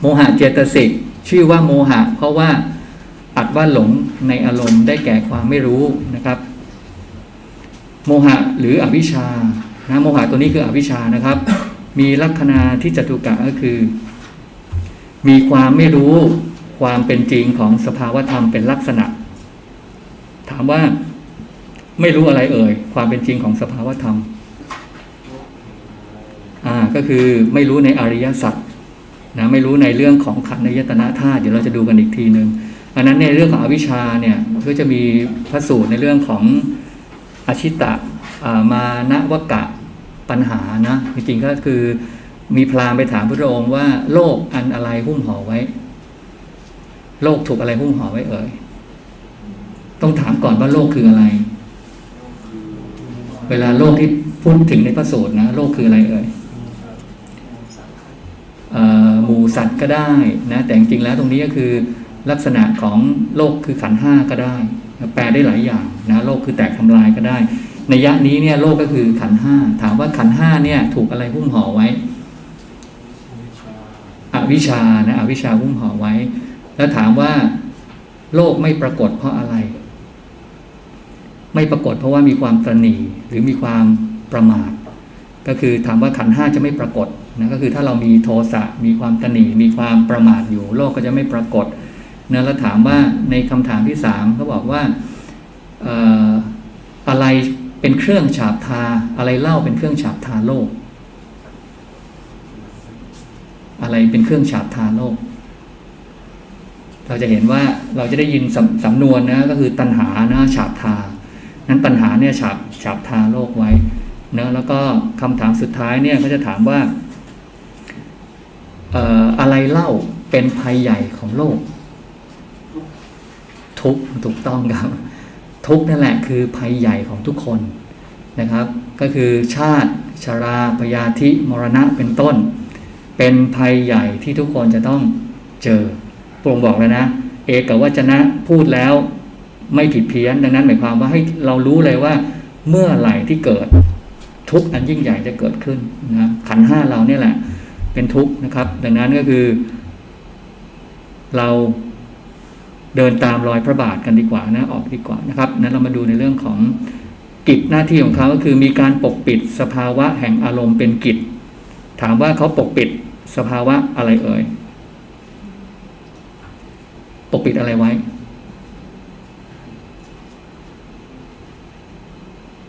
โมหะเจตสิกชื่อว่าโมหะ เพราะว่าอัดว่าหลงในอารมณ์ได้แก่ความไม่รู้นะครับ โมหะหรืออวิชชานะโมหะตัวนี้คืออวิชชานะครับ มีลักษณะที่จตุกะก็คือ มีความไม่รู้ความเป็นจริงของสภาวธรรมเป็นลักษณะ ถามว่าไม่รู้อะไรเอ่ย ความเป็นจริงของสภาวธรรม อ่าก็คือไม่รู้ในอริยสัจ นะไม่รู้ในเรื่องของขันธ์ในยตนะธาตุเดี๋ยวเราจะดูกันอีกทีหนึ่งอันนั้นในเรื่องของอวิชชาเนี่ยก็จะมีพระสูตรในเรื่องของอชิตะมานวกะปัญหานะจริงๆก็คือมีพราหมณ์ไปถามพระองค์ว่าโลกอันอะไรหุ้มห่อไว้ โลกถูกอะไรหุ้มห่อไว้เอ่ยต้องถามก่อนว่าโลกคืออะไร เวลาโลกที่พูดถึงในพระสูตรนะ โลกคืออะไรเอ่ย หมูสัตว์ก็ได้นะแต่จริงๆแล้วตรงนี้ก็คือลักษณะของโลกคือขันห้าก็ได้ แปลได้หลายอย่างนะโลกคือแตกทำลายก็ได้ ในยะนี้เนี่ยโลกก็คือขันห้าถามว่าขันห้าเนี่ยถูกอะไรหุ้มห่อไว้อวิชชานะอวิชาหุ้มห่อไว้ แล้วถามว่าโลกไม่ปรากฏเพราะอะไร ไม่ปรากฏเพราะว่ามีความตระหนี่หรือมีความประมาทก็คือถามว่าขันห้าจะไม่ปรากฏ นะก็คือถ้าเรามีโทสะมีความตนีมีความประมาทอยู่ โลกก็จะไม่ปรากฏนะแล้วถามว่าในคำถามที่สามเขาบอกว่าออะไรเป็นเครื่องฉาบทา อะไรเล่าเป็นเครื่องฉาบทาโลก อะไรเป็นเครื่องฉาบทาโลก เราจะเห็นว่าเราจะได้ยินสำสำนวนนะก็คือตัณหานะฉาบทา นั้นตัณหาเนี่ยฉาบฉาบทาโลกไว้เนะแล้วก็คำถามสุดท้ายเนี่ยเขาจะถามว่า อะไรเล่าเป็นภัยใหญ่ของโลก ทุกถูกต้องครับ ทุกนั่นแหละคือภัยใหญ่ของทุกคนนะครับ ก็คือชาติชาราพยาธิมรณะเป็นต้น เป็นภัยใหญ่ที่ทุกคนจะต้องเจอพระองค์บอกเลยนะ เอกวัจนะพูดแล้วไม่ผิดเพี้ยนดังนั้นหมายความว่าให้เรารู้เลยว่า เมื่อไหร่ที่เกิดทุกอันยิ่งใหญ่จะเกิดขึ้นนะขันห้าเราเนี่ยแหละ เป็นทุกข์นะครับ ดังนั้นก็คือ เราเดินตามรอยพระบาทกันดีกว่านะออกดีกว่านะครับนั้นเรามาดูในเรื่องของกิจหน้าที่ของเขาก็คือมีการปกปิดสภาวะแห่งอารมณ์เป็นกิจ ถามว่าเขาปกปิดสภาวะอะไรเอ่ยปกปิดอะไรไว้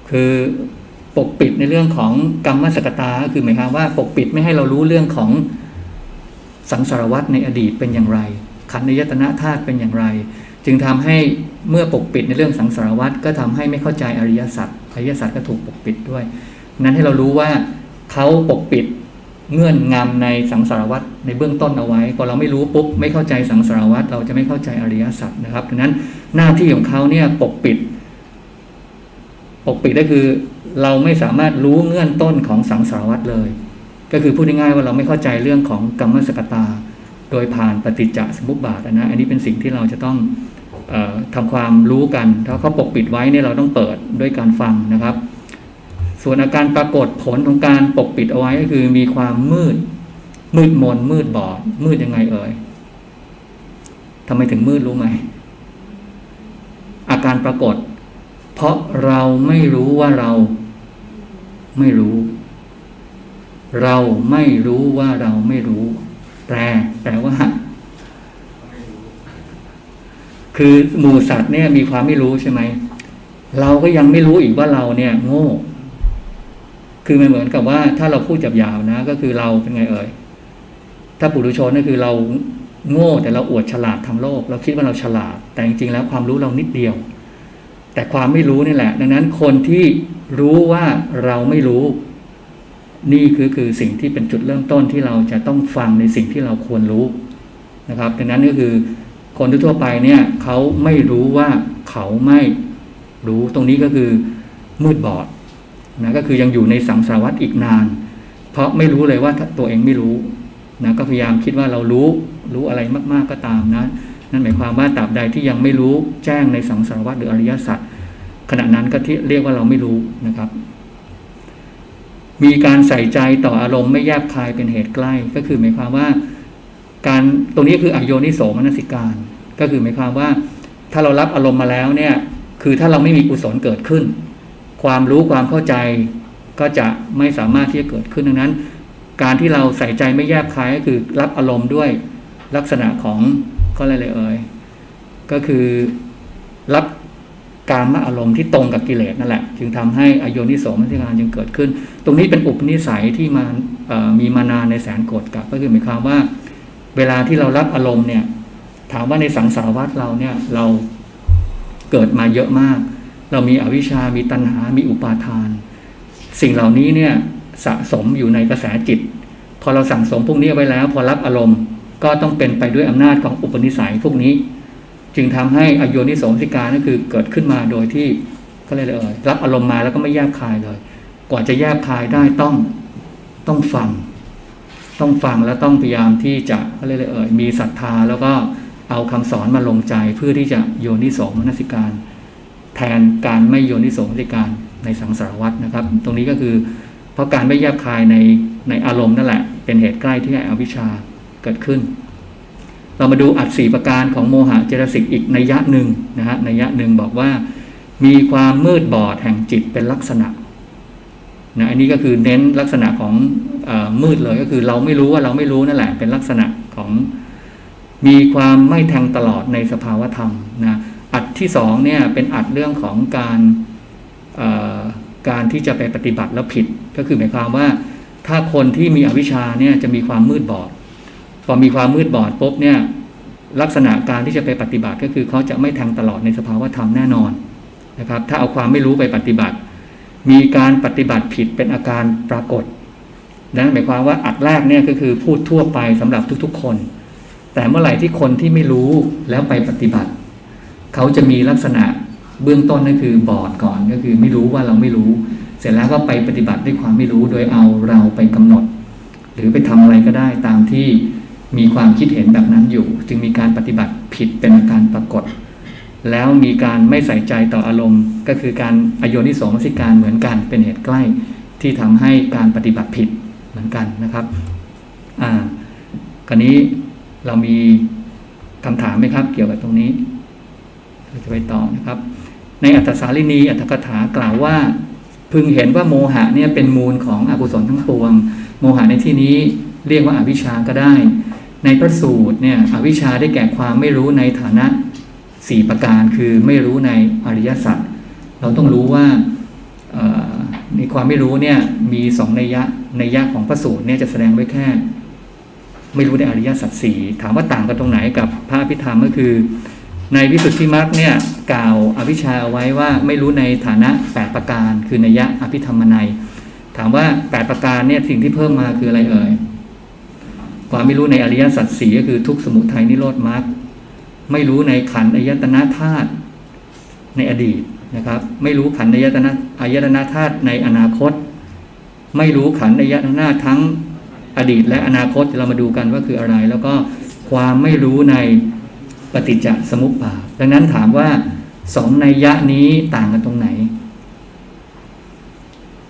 คือ ปกปิดในเรื่องของกรรมสกตาก็คือหมายความว่าปกปิดไม่ให้เรารู้เรื่องของสังสารวัตในอดีตเป็นอย่างไร ขันธยตนะธาตุเป็นอย่างไร จึงทำให้เมื่อปกปิดในเรื่องสังสารวัตก็ทำให้ไม่เข้าใจอริยสัจอริยสัจก็ถูกปกปิดด้วย นั้นให้เรารู้ว่าเขาปกปิดเงื่อนงำในสังสารวัตในเบื้องต้นเอาไว้พอเราไม่รู้ปุ๊บไม่เข้าใจสังสารวัตเราจะไม่เข้าใจอริยสัจนะครับดังนั้นหน้าที่ของเขาเนี่ยปกปิด ปกปิดก็คือเราไม่สามารถรู้เงื่อนต้นของสังสารวัตเลย ก็คือพูดง่ายๆว่าเราไม่เข้าใจเรื่องของกรรมสกตา โดยผ่านปฏิจจสมุปบาทนะอันนี้เป็นสิ่งที่เราจะต้องออทำความรู้กัน ถ้าเขาปกปิดไว้เนี่ยเราต้องเปิดด้วยการฟังนะครับ ส่วนอาการปรากฏผลของการปกปิดเอาไว้ก็คือมีความมืด มืดมนมืดบอด มืดยังไงเอ่ยทำไมถึงมืดรู้ไหมอาการปรากฏ เพราะเราไม่รู้ว่าเรา ไม่รู้ เราไม่รู้ว่าเราไม่รู้ แปลแปลว่า คือหมูสัตว์เนี่ยมีความไม่รู้ใช่ไหม เราก็ยังไม่รู้อีกว่าเราเนี่ย โง่ คือมันเหมือนกับว่า ถ้าเราพูดจับยาวนะ ก็คือเราเป็นไงเอ่ย ถ้าปุถุชนก็คือเราโง่แต่เราอวดฉลาดทางโลก เราคิดว่าเราฉลาด แต่จริงๆแล้วความรู้เรานิดเดียว แต่ความไม่รู้นี่แหละ ดังนั้นคนที่รู้ว่าเราไม่รู้ นี่คือคือสิ่งที่เป็นจุดเริ่มต้นที่เราจะต้องฟังในสิ่งที่เราควรรู้นะครับดังนั้นก็คือคนทั่วไปเนี่ยเขาไม่รู้ว่าเขาไม่รู้ตรงนี้ก็คือมืดบอดนะก็คือยังอยู่ในสังสารวัฏอีกนาน เพราะไม่รู้เลยว่าตัวเองไม่รู้นะก็พยายามคิดว่าเรารู้รู้อะไรมาก ๆก็ตามนะ นั่นหมายความว่าตราบใดที่ยังไม่รู้แจ้งในสังสารวัฏหรืออริยสัจขณะนั้นก็ที่เรียกว่าเราไม่รู้นะครับ มีการใส่ใจต่ออารมณ์ไม่แยบคายเป็นเหตุใกล้ ก็คือหมายความว่า การตรงนี้คืออโยนิโสมนสิการ ก็คือหมายความว่า ถ้าเรารับอารมณ์มาแล้วเนี่ย คือถ้าเราไม่มีกุศลเกิดขึ้น ความรู้ความเข้าใจก็จะไม่สามารถที่จะเกิดขึ้นดังนั้น การที่เราใส่ใจไม่แยบคายก็คือรับอารมณ์ด้วยลักษณะของ ก็อะไรเลยเอ่ยก็คือรับการมอารมณ์ที่ตรงกับกิเลสนั่นแหละ จึงทำให้อโยนิโสมนสิการจึงเกิดขึ้น ตรงนี้เป็นอุปนิสัยที่มามีมานานในแสนโกดกับ ก็คือหมายความว่า เวลาที่เรารับอารมณ์เนี่ย ถามว่าในสังสารวัฏเราเนี่ยเราเกิดมาเยอะมาก เรามีอวิชชา มีตัณหา มีอุปาทาน สิ่งเหล่านี้เนี่ยสะสมอยู่ในกระแสจิต พอเราสั่งสมพวกนี้ไว้แล้ว พอรับอารมณ์ ก็ต้องเป็นไปด้วยอำนาจของอุปนิสัยพวกนี้ จึงทำให้อโยนิสมนสิกานั่นคือเกิดขึ้นมาโดยที่ก็เลยเลยรับอารมณ์มาแล้วก็ไม่แยบคายเลย กว่าจะแยบคายได้ต้องต้องฟัง ต้องฟังแล้วต้องพยายามที่จะก็เลยเลยมีศรัทธาแล้วก็เอาคำสอนมาลงใจเพื่อที่จะโยนิโสมนสิการ แทนการไม่โยนิสมนสิการในสังสารวัตรนะครับ ตรงนี้ก็คือ เพราะการไม่แยบคายในในอารมณ์นั่นแหละ เป็นเหตุใกล้ที่ให้อวิชชา เกิดขึ้น เรามาดูอัดสี่ประการของโมหะเจตสิกอีกในยะหนึ่งนะฮะในยะหนึ่งบอกว่ามีความมืดบอดแห่งจิตเป็นลักษณะนะอันนี้ก็คือเน้นลักษณะของอมืดเลยก็คือเราไม่รู้ว่าเราไม่รู้นั่นแหละเป็นลักษณะของมีความไม่แทงตลอดในสภาวธรรมนะอัดที่สองเนี่ยเป็นอัดเรื่องของการการที่จะไปปฏิบัติแล้วผิด ก็คือหมายความว่า ถ้าคนที่มีอวิชชาเนี่ยจะมีความมืดบอด อมีความมืดบอดปุ๊บเนี่ยลักษณะการที่จะไปปฏิบัติก็คือเขาจะไม่แทงตลอดในสภาวธรรมแน่นอนนะครับ ถ้าเอาความไม่รู้ไปปฏิบัติ มีการปฏิบัติผิดเป็นอาการปรากฏนั่นหมายความว่าอัดแรกเนี่ยก็คือพูดทั่วไปสำหรับทุกๆคน แต่เมื่อไหร่ที่คนที่ไม่รู้แล้วไปปฏิบัติ เขาจะมีลักษณะเบื้องต้นนั่นคือบอดก่อนก็คือไม่รู้ว่าเราไม่รู้ เสร็จแล้วก็ไปปฏิบัติด้วยความไม่รู้โดยเอาเราไปกำหนด หรือไปทำอะไรก็ได้ตามที่ มีความคิดเห็นแบบนั้นอยู่ จึงมีการปฏิบัติผิดเป็นอาการปรากฏ แล้วมีการไม่ใส่ใจต่ออารมณ์ ก็คือการอโยนิสมนสิการเหมือนกันเป็นเหตุใกล้ที่ทำให้การปฏิบัติผิดเหมือนกันนะครับอ่าคราวนี้เรามีคำถามไหมครับ เกี่ยวกับตรงนี้เราจะไปต่อนะครับ ในอัตสาลินีอัตถกถากล่าวว่า พึงเห็นว่าโมหะเนี่ยเป็นมูลของอกุศลทั้งปวง โมหะในที่นี้เรียกว่าอาวิชชาก็ได้ ในพระสูตรเนี่ยอวิชชาได้แก่ความไม่รู้ในฐานะสี่ประการคือไม่รู้ในอริยสัจเราต้องรู้ว่าในความไม่รู้เนี่ยมีสองนัยยะนัยะของพระสูตรเนี่ยจะแสดงไว้แค่ ไม่รู้ในอริยสัจสี่ถามว่าต่างกันตรงไหนกับพระอภิธรรมก็คือ ในวิสุทธิมรรคเนี่ยกล่าวอวิชชาเอาไว้ว่าไม่รู้ในฐานะแปดประการ คือนัยยะอภิธรรมนัย ถามว่าแปดประการเนี่ยสิ่งที่เพิ่มมาคืออะไรเอ่ย ความไม่รู้ในอริยสัจสี่ก็คือทุกสมุทัยนิโรธมรรคไม่รู้ในขันอายตนะธาตุในอดีตนะครับ ไม่รู้ขันอายตนะอายตนะธาตุในอนาคต ไม่รู้ขันอายตนะทั้งอดีต และอนาคตเรามาดูกันว่าคืออะไร แล้วก็ความไม่รู้ในปฏิจจสมุปบาทดังนั้นถามว่าสองในยะนี้ต่างกันตรงไหน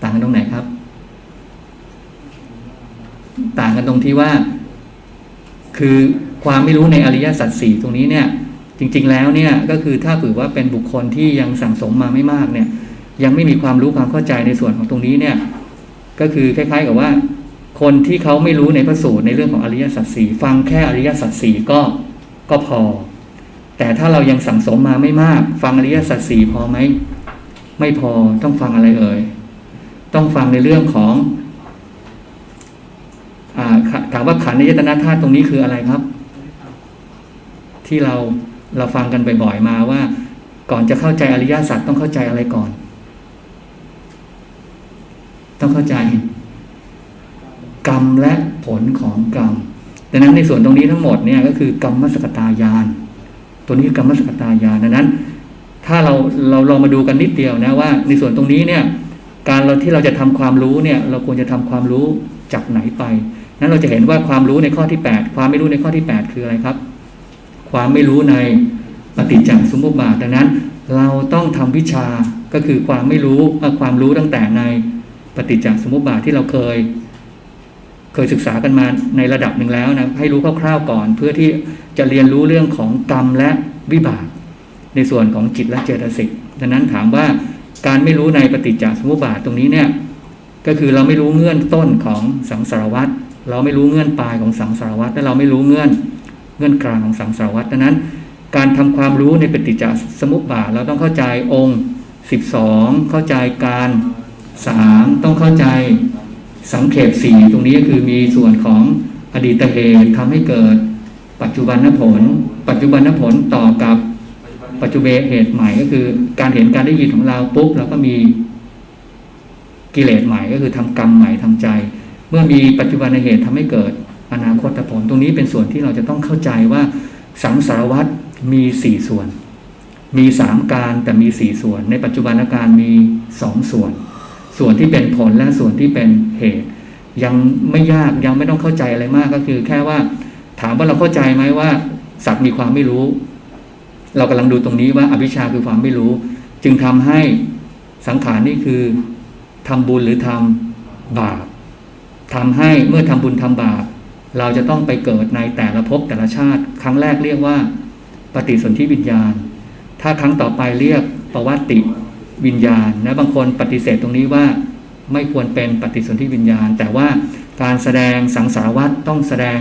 ต่างกันตรงไหนครับ ต่างกันตรงที่ว่า คือความไม่รู้ในอริยสัจสี่ตรงนี้เนี่ยจริงๆแล้วเนี่ยก็คือถ้าถือว่าเป็นบุคคลที่ยังสั่งสมมาไม่มากเนี่ยยังไม่มีความรู้ความเข้าใจในส่วนของตรงนี้เนี่ยก็คือคล้าย ๆ กับว่า คนที่เขาไม่รู้ในพระสูตรในเรื่องของอริยสัจสี่ฟังแค่อริยสัจสี่ก็ก็พอ แต่ถ้าเรายังสั่งสมมาไม่มาก ฟังอริยสัจสี่พอไหมไม่พอต้องฟังอะไรเอ่ยต้องฟังในเรื่องของาขถามว่าขันธ์ในยตนาธาตุตรงนี้คืออะไรครับ ที่เราเราฟังกันบ่อยๆมาว่า ก่อนจะเข้าใจอริยสัจต้องเข้าใจอะไรก่อน ต้องเข้าใจ กรรมและผลของกรรมดังนั้นในส่วนตรงนี้ทั้งหมดเนี่ยก็คือกรรมสกตายาน ตัวนี้กรรมสกตายานดังนั้น ถ้าเราเราลองมาดูกันนิดเดียวนะว่า ในส่วนตรงนี้เนี่ย การเราที่เราจะทำความรู้เนี่ย เราควรจะทำความรู้จากไหนไป นั้นเราจะเห็นว่าความรู้ในข้อที่ 8 ความไม่รู้ในข้อที่ 8 คืออะไรครับ ความไม่รู้ในปฏิจจสมุปบาทดังนั้น เราต้องทำวิชาก็คือความไม่รู้ความรู้ตั้งแต่ในปฏิจจสมุปบาทที่เราเคย เคยศึกษากันมาในระดับหนึ่งแล้วนะให้รู้คร่าวๆก่อน เพื่อที่จะเรียนรู้เรื่องของกรรมและวิบาก ในส่วนของจิตและเจตสิกดังนั้นถามว่าการไม่รู้ในปฏิจจสมุปบาทตรงนี้เนี่ยก็คือเราไม่รู้เงื่อนต้นของสังสารวัตร เราไม่รู้เงื่อนปลายของสังสารวัตรและเราไม่รู้เงื่อนเงื่อนกลางของสังสารวัตรดังนั้น การทำความรู้ในปฏิจจสมุปบาทเราต้องเข้าใจองค์ 12 เข้าใจการสามต้องเข้าใจสังเขปสี่ตรงนี้ก็คือมีส่วนของอดีตเหตุทำให้เกิด ปัจจุบันผล ปัจจุบันผลต่อกับปัจจุบันเหตุใหม่ก็คือ การเห็นการได้ยินของเราปุ๊บเราก็มีกิเลสใหม่ก็คือทำกรรมใหม่ทำใจ เมื่อมีปัจจุบันเหตุทำให้เกิดอนาคตผลตรงนี้เป็นส่วนที่เราจะต้องเข้าใจว่าสังสารวัตรมีสี่ส่วน มีสามการแต่มีสี่ส่วน ในปัจจุบันอาการมีสองส่วน ส่วนที่เป็นผลและส่วนที่เป็นเหตุ ยังไม่ยากยังไม่ต้องเข้าใจอะไรมากก็คือ แค่ว่าถามว่าเราเข้าใจไหมว่าสัตว์มีความไม่รู้ เรากำลังดูตรงนี้ว่าอวิชชาคือความไม่รู้ จึงทำให้สังขารนี่คือทำบุญหรือทำบาป ทำให้เมื่อทำบุญทำบาป เราจะต้องไปเกิดในแต่ละภพแต่ละชาติ ครั้งแรกเรียกว่า ปฏิสนธิวิญญาณ ถ้าครั้งต่อไปเรียกปวัติวิญญาณนะบางคนปฏิเสธตรงนี้ว่าไม่ควรเป็นปฏิสนธิวิญญาณ แต่ว่าการแสดงสังสารวัตรต้องแสดง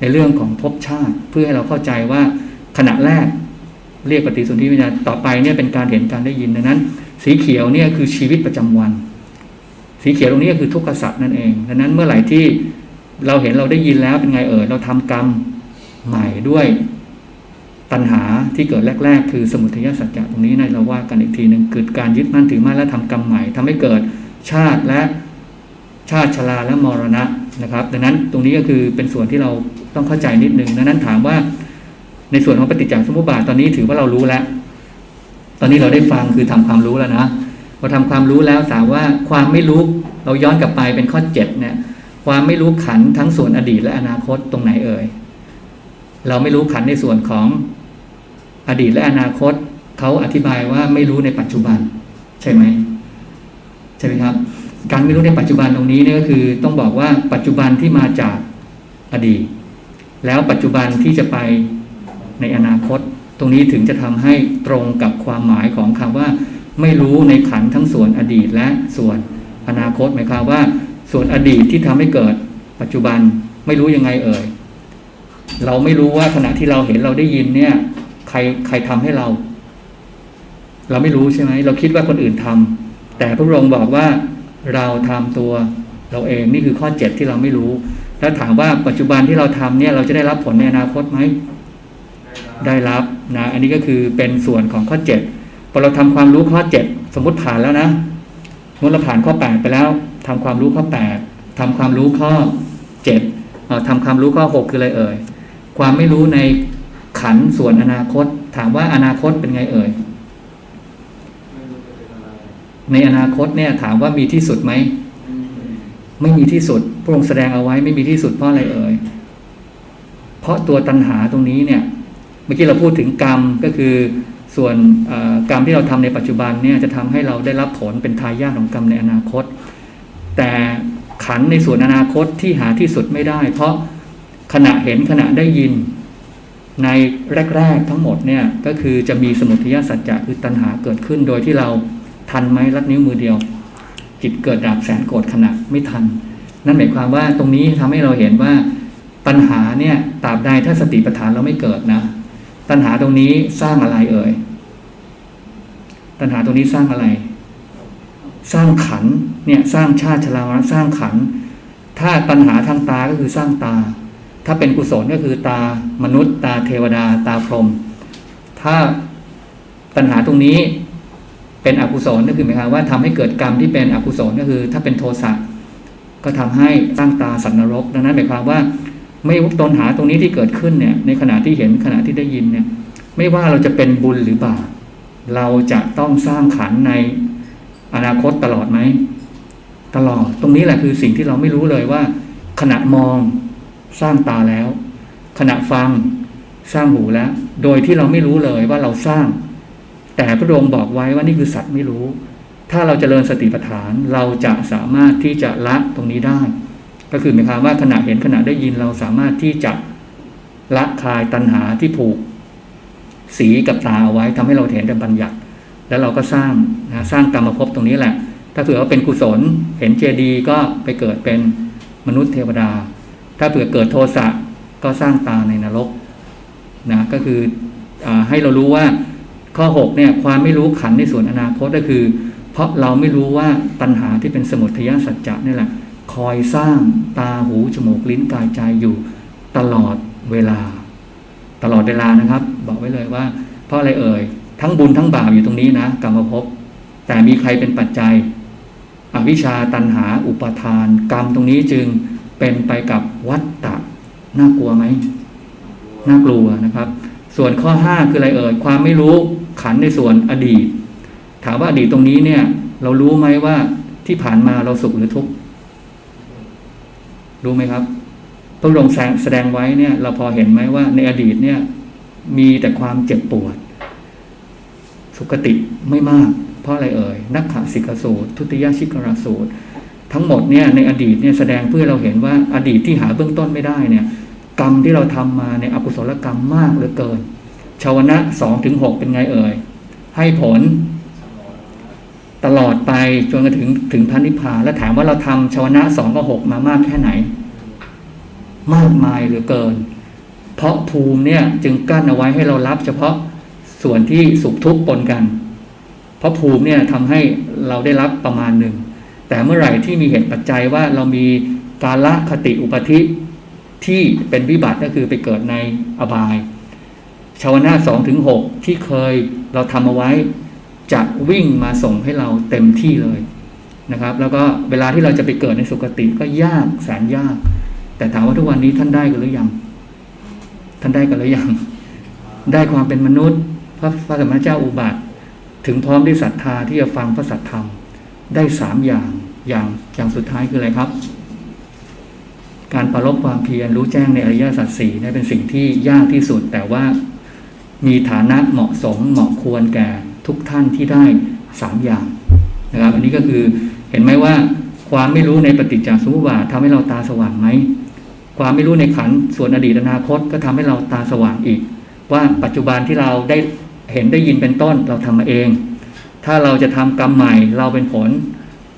ในเรื่องของภพชาติ เพื่อให้เราเข้าใจว่าขณะแรกเรียกปฏิสนธิวิญญาณต่อไปเนี่ยเป็นการเห็นการได้ยินดังนั้น สีเขียวเนี่ยคือชีวิตประจำวัน สีเขียวตรงนี้ก็คือทุกขสัตว์นั่นเองดังนั้นเมื่อไหร่ที่เราเห็นเราได้ยินแล้วเป็นไงเออเราทำกรรมใหม่ด้วยตัณหาที่เกิดแรก ๆ คือสมุทัยสัจจะตรงนี้ในเราว่ากันอีกทีหนึ่งเกิดการยึดมั่นถือมั่นและทำกรรมใหม่ทำให้เกิดชาติและชาติชราและมรณะนะครับ ดังนั้นตรงนี้ก็คือเป็นส่วนที่เราต้องเข้าใจนิดนึงดังนั้นถามว่าในส่วนของปฏิจจสมุปบาทตอนนี้ถือว่าเรารู้แล้ว ตอนนี้เราได้ฟังคือทำความรู้แล้วนะ พอทำความรู้แล้วถามว่าความไม่รู้เราย้อนกลับไปเป็นข้อเจ็ดเนี่ยความไม่รู้ขันทั้งส่วนอดีตและอนาคตตรงไหนเอ่ยเราไม่รู้ขันในส่วนของอดีตและอนาคตเขาอธิบายว่าไม่รู้ในปัจจุบัน ใช่ไหมใช่ไหมครับ การไม่รู้ในปัจจุบันตรงนี้เนี่ยก็คือ ต้องบอกว่าปัจจุบันที่มาจากอดีต แล้วปัจจุบันที่จะไปในอนาคต ตรงนี้ถึงจะทำให้ตรงกับความหมายของคำว่า ไม่รู้ในขันทั้งส่วนอดีตและส่วนอนาคตหมายความว่า ส่วนอดีตที่ทำให้เกิดปัจจุบันไม่รู้ยังไงเอ่ย เราไม่รู้ว่าขณะที่เราเห็นเราได้ยินเนี่ย ใครใครทำให้เรา เราไม่รู้ใช่ไหมเราคิดว่าคนอื่นทำแต่พระองค์บอกว่าเราทำตัวเราเองนี่คือข้อเจ็ดที่เราไม่รู้ แล้วถามว่าปัจจุบันที่เราทำเนี่ย เราจะได้รับผลในอนาคตไหมได้รับนะ อันนี้ก็คือเป็นส่วนของข้อเจ็ด พอเราทำความรู้ข้อเจ็ดสมมติผ่านแล้วนะเมื่อเราผ่านข้อแปดไปแล้วทำความรู้ข้อแปดทำความรู้ข้อเจ็ดทำความรู้ข้อหกคืออะไรเอ่ยความไม่รู้ในขันส่วนอนาคต ถามว่าอนาคตเป็นไงเอ่ยในอนาคตเนี่ยถามว่ามีที่สุดไหมไม่มีที่สุดพระองค์แสดงเอาไว้ไม่มีที่สุดเพราะอะไรเอ่ยเพราะตัวตัณหาตรงนี้เนี่ย เมื่อกี้เราพูดถึงกรรมก็คือ ส่วนกรรมที่เราทำในปัจจุบันเนี่ยจะทำให้เราได้รับผลเป็นทายาทของกรรมในอนาคต แต่ขันในส่วนอนาคตที่หาที่สุดไม่ได้ เพราะขณะเห็นขณะได้ยินในแรก ๆ ทั้งหมดเนี่ยก็คือจะมีสมุทัยสัจจะคือตัณหาเกิดขึ้นโดยที่เราทันไหมลัดนิ้วมือเดียว จิตเกิดดับแสนโกรธขณะไม่ทัน นั่นหมายความว่าตรงนี้ทำให้เราเห็นว่าตัณหาเนี่ยตราบใดถ้าสติปัฏฐานเราไม่เกิดนะ ตัณหาตรงนี้สร้างอะไรเอ่ย ตัณหาตรงนี้สร้างอะไร สร้างขันเนี่ยสร้างชาติชราวสร้างขัน ถ้าตัณหาทางตาก็คือสร้างตา ถ้าเป็นกุศลก็คือตามนุษย์ ตาเทวดาตาพรหม ถ้าปัญหาตรงนี้เป็นอกุศลก็คือหมายความว่าทำให้เกิดกรรมที่เป็นอกุศลก็คือ ถ้าเป็นโทสะก็ทำให้สร้างตาสัตว์นรก ดังนั้นหมายความว่า ไม่ตนหาตรงนี้ที่เกิดขึ้นเนี่ยในขณะที่เห็นขณะที่ได้ยินเนี่ยไม่ว่าเราจะเป็นบุญหรือบาปเราจะต้องสร้างขันในอนาคตตลอดไหมตลอดตรงนี้แหละคือสิ่งที่เราไม่รู้เลยว่า ขณะมองสร้างตาแล้ว ขณะฟังสร้างหูแล้ว โดยที่เราไม่รู้เลยว่าเราสร้าง แต่พระองค์บอกไว้ว่านี่คือสัตว์ไม่รู้ ถ้าเราจเจริญสติปัฏฐานเราจะสามารถที่จะละตรงนี้ได้ ก็คือหมายความว่าขณะเห็นขณะได้ยินเราสามารถที่จะละคลายตัณหาที่ผูก สีกับตาเอาไว้ทำให้เราเห็นแต่บัญญัติ แล้วเราก็สร้างนะสร้างกรรมภพตรงนี้แหละ ถ้าเผื่อว่าเป็นกุศลเห็นเจดีย์ก็ไปเกิดเป็นมนุษย์เทวดา ถ้าเผื่อเกิดโทสะก็สร้างตาในนรกนะก็คืออให้เรารู้ว่าข้อ6เนี่ยความไม่รู้ขันในส่วนอนาคตก็คือ เพราะเราไม่รู้ว่าตัณหาที่เป็นสมุทัยสัจจะนี่แหละ คอยสร้างตาหูจมูกลิ้นกายใจอยู่ตลอดเวลา ตลอดเวลานะครับ บอกไว้เลยว่า เพราะอะไรเอ่ย ทั้งบุญทั้งบาปอยู่ตรงนี้นะกรรมภพแต่มีใครเป็นปัจจัย อวิชชาตันหาอุปทาน กรรมตรงนี้จึงเป็นไปกับวัฏฏะน่ากลัวไหมน่ากลัวนะครับ ส่วนข้อ 5 คืออะไรเอ่ย ความไม่รู้ขันในส่วนอดีต ถามว่าอดีตตรงนี้เนี่ย เรารู้ไหมว่าที่ผ่านมาเราสุขหรือทุกข์ รู้ไหมครับพระองค์แสดงไว้เนี่ยเราพอเห็นไหมว่าในอดีตเนี่ย มีแต่ความเจ็บปวด สุขติไม่มาก เพราะอะไรเอ่ยนักขสิกสูตร ทุติยชิกราสูตร ทั้งหมดเนี่ยในอดีตเนี่ยแสดงเพื่อเราเห็นว่าอดีตที่หาเบื้องต้นไม่ได้เนี่ย กรรมที่เราทำมาในอกุศลกรรมมากเหลือเกินชาวนะสองถึงหกเป็นไงเอ่ยให้ผล ตลอดไปจนกระถึงถึงพันนิพพานแล้วถามว่าเราทำชาวนะสองกับหกมามากแค่ไหน มากมายเหลือเกิน เพราะภูมิเนี่ยจึงกั้นเอาไว้ให้เรารับเฉพาะส่วนที่สุขทุกข์ปนกัน เพราะภูมิเนี่ยทำให้เราได้รับประมาณหนึ่ง แต่เมื่อไหร่ที่มีเหตุปัจจัยว่าเรามีกาละคติอุปธิที่เป็นวิบัติก็คือไปเกิดในอบาย ชาวนาสองถึงหกที่เคยเราทำเอาไว้ จะวิ่งมาส่งให้เราเต็มที่เลยนะครับ แล้วก็เวลาที่เราจะไปเกิดในสุคติก็ยากแสนยาก แต่ถามว่าทุกวันนี้ท่านได้กันหรือยัง ท่านได้กันหรือยัง ได้ความเป็นมนุษย์ พระพระสมณเจ้าอุบัติ ถึงพร้อมด้วยศรัทธาที่จะฟังพระสัทธรรม ได้สามอย่างอย่างอย่างสุดท้ายคืออะไรครับ การประลบความเพียรรู้แจ้งในอริยสัจสี่นี่เป็นสิ่งที่ยากที่สุด แต่ว่ามีฐานะเหมาะสมเหมาะควรแก่ ทุกท่านที่ได้สามอย่างนะครับอันนี้ก็คือเห็นไหมว่าความไม่รู้ในปฏิจจสมุปบาททำให้เราตาสว่างไหมความไม่รู้ในขันส่วนอดีตอนาคตก็ทำให้เราตาสว่างอีก ว่าปัจจุบันที่เราได้เห็นได้ยินเป็นต้นเราทำมาเอง ถ้าเราจะทำกรรมใหม่เราเป็นผล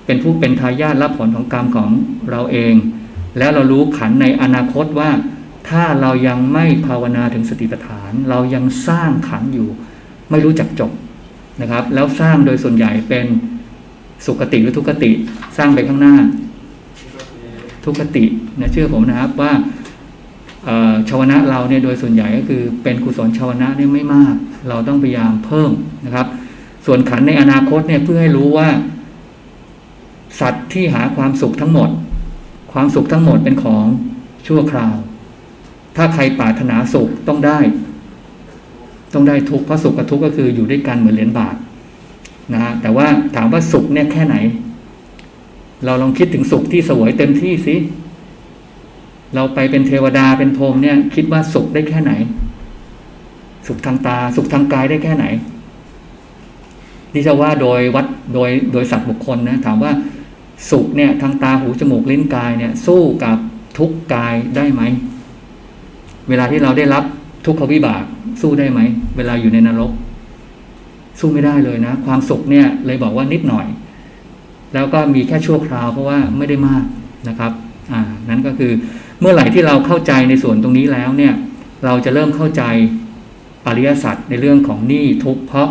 เป็นผู้เป็นทายาทรับผลของกรรมของเราเอง แล้วเรารู้ขันในอนาคตว่า ถ้าเรายังไม่ภาวนาถึงสติปัฏฐาน เรายังสร้างขันอยู่ ไม่รู้จักจบ นะครับ แล้วสร้างโดยส่วนใหญ่เป็นสุขติหรือทุกขติสร้างไปข้างหน้า ทุกขตินะเชื่อผมนะครับว่าชาวนะเราเนี่ยโดยส่วนใหญ่ก็คือเป็นกุศลชาวนะเนี่ยไม่มาก เราต้องพยายามเพิ่มนะครับ ส่วนขันในอนาคตเนี่ยเพื่อให้รู้ว่า สัตว์ที่หาความสุขทั้งหมด ความสุขทั้งหมดเป็นของชั่วคราว ถ้าใครปรารถนาสุขต้องได้ ต้องได้ทุกข์เพราะสุขกับทุกข์ก็คืออยู่ด้วยกันเหมือนเหรียญบาทนะฮะแต่ว่าถามว่าสุขเนี่ยแค่ไหน เราลองคิดถึงสุขที่สวยเต็มที่สิเราไปเป็นเทวดาเป็นพรหมเนี่ย คิดว่าสุขได้แค่ไหน สุขทางตา สุขทางกายได้แค่ไหนที่จะว่าโดยวัดโดยโดยสัตว์บุคคลนะถามว่าสุขเนี่ยทางตาหูจมูกลิ้นกายเนี่ย สู้กับทุกกายได้ไหม เวลาที่เราได้รับ ทุกขวิบากสู้ได้ไหม เวลาอยู่ในนรก สู้ไม่ได้เลยนะ ความสุขเนี่ยเลยบอกว่านิดหน่อย แล้วก็มีแค่ชั่วคราวเพราะว่าไม่ได้มากนะครับ อ่า นั้นก็คือเมื่อไหร่ที่เราเข้าใจในส่วนตรงนี้แล้วเนี่ย เราจะเริ่มเข้าใจอริยสัจในเรื่องของหนี้ทุกข์เพราะ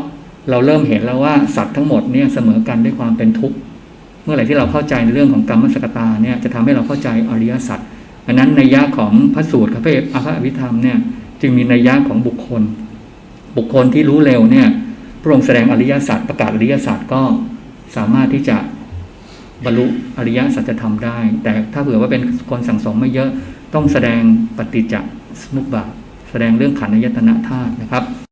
เราเริ่มเห็นแล้วว่าสัตว์ทั้งหมดเนี่ยเสมอกันด้วยความเป็นทุกข์เมื่อไหร่ที่เราเข้าใจในเรื่องของกรรมสกตาเนี่ยจะทำให้เราเข้าใจอริยสัจอันนั้นในยะของพระสูตรพระเออภิธรรมเนี่ย จึงมีนัยยะของบุคคล บุคคลที่รู้เร็วเนี่ยพระองค์แสดงอริยสัจประกาศอริยสัจก็สามารถที่จะบรรลุอริยสัจธรรมได้ แต่ถ้าเผื่อว่าเป็นคนสั่งสมไม่เยอะต้องแสดงปฏิจจสมุปบาทแสดงเรื่องขันธยตนะธาตุนะครับ